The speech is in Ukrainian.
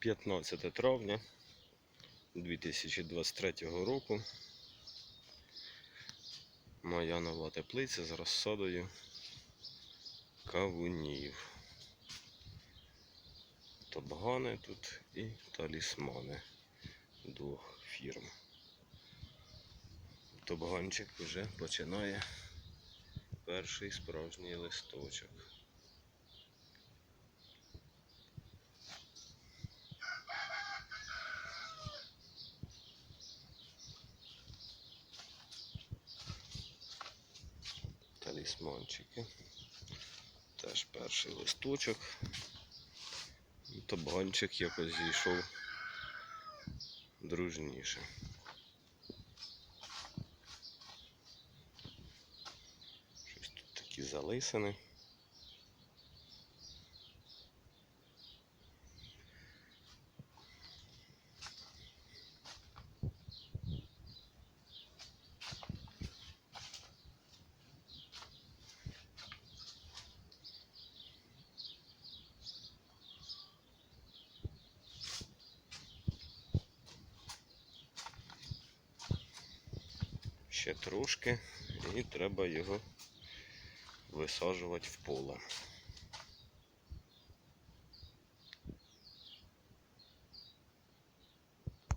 15 травня 2023 року. Моя нова теплиця з розсадою кавунів. Тобгани тут і талісмани двох фірм. Тобганчик вже починає перший справжній листочок. Талісманчики. Теж перший листочок. Табанчик якось зійшов дружніше. Щось тут такі залисини. Ще трошки і треба його висаджувати в поле.